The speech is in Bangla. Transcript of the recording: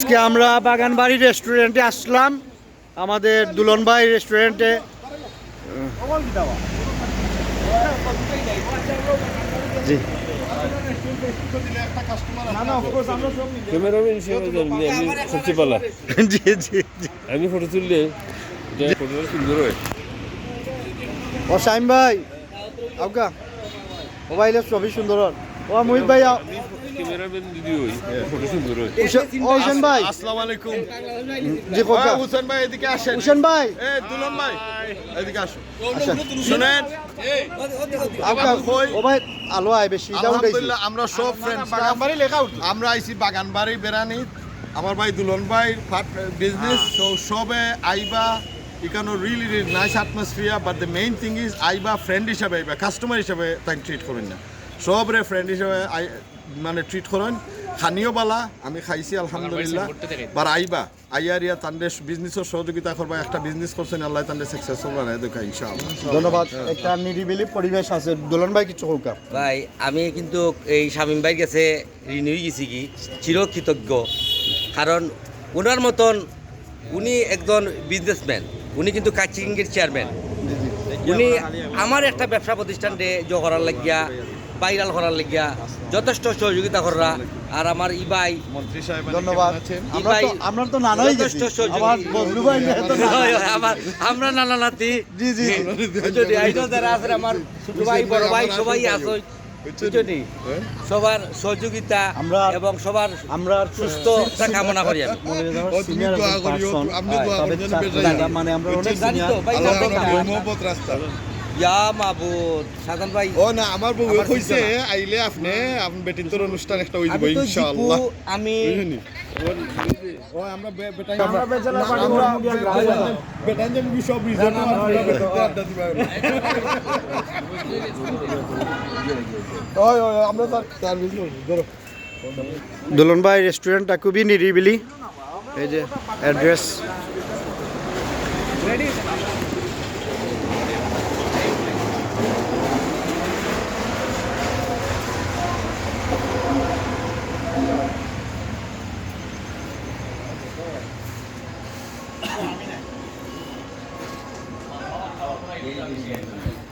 আজকে আমরা বাগানবাড়ি রেস্টুরেন্টে আসলাম আমাদের দুলন ভাই রেস্টুরেন্টে জি। আমি ফটো তুললে ও ভাই আউকা। মোবাইলের ছবি সুন্দর। ও মোহিত ভাই হয়। হুসেন- ভাই। আসসালামু আলাইকুম জি কোকা ওই ভাই এদিকে আসেন। হোসেন ভাই। এ দুলন ভাই। এদিকে আসো আচ্ছা। শুনেন। আউকা ও ভাই আলো আয় বেশি আলহামদুলিল্লাহ আমরা সব ফ্রেন্ডস বাগানবাড়ি লেখা আমরা আইছি বাগানবাড়ি বেড়ানি। আমার ভাই দুলন ভাই বিজনেস সো সবে আইবা এখানে really really nice atmosphere but the main thing is আইবা ফ্রেন্ড হিসাবে আইবা কাস্টমার হিসাবে তাই ট্রিট করেন না। সবরে ফ্রেন্ড হিসাবে আই- মানে ট্রিট করেন। খানিও বালা আমি খাইছি আলহামদুলিল্লাহ। বার আইবা আইয়ার ইয়া তান্ডে বিজনেসের সহযোগিতা করবা একটা বিজনেস করছেন আল্লাহ তান্ডে সাকসেসফুল বানায় দেখা ইনশাআল্লাহ। ধন্যবাদ। একটা নিরিবিলি পরিবেশ আছে। দুলন ভাই কিছু কৌকা ভাই আমি কিন্তু এই শামীম ভাইয়ের কাছে ঋণ হয়ে গেছি কি চিরকৃতজ্ঞ। কারণ ওনার মতন উনি একজন বিজনেসম্যান উনি কিন্তু কাচিংয়ের চেয়ারম্যান উনি আমার একটা ব্যবসা প্রতিষ্ঠানতে জ করার লাগিয়া ভাইরাল করার লাগিয়া যথেষ্ট সহযোগিতা করা আর আমার ইবাই মন্ত্রী সাহেব ধন্যবাদ। আমরা তো আমরা তো নানাই যথেষ্ট। আমার নানা। হয়, হয়, আমার আমরা নানা নাতি। জি জি। আইনো যারা আছে আমার ছোট ভাই বড় ভাই সবাই আছে। সবার সহযোগিতা আমরা- এবং সবার আমরা সুস্থ কামনা করি আমি। মানে আমরা অনেক ইয়া মাবুদ সাধন ভাই। ও না আমার বউ কইছে আইলে আপনি আপনি বেটির তোর অনুষ্ঠান একটা হই দিব আমি তো ইনশাআল্লাহ। জিপু, আমি ও আমরা বেটাই আমরা বেচালা বেটাই যে মুভি সব রিজন আমরা বেটাতে আড্ডা দিবা ওই ওই আমরা তার সার্ভিস ধরো। দুলন ভাই রেস্টুরেন্টটা খুবই নিরিবিলি। এই যে অ্যাড্রেস やった!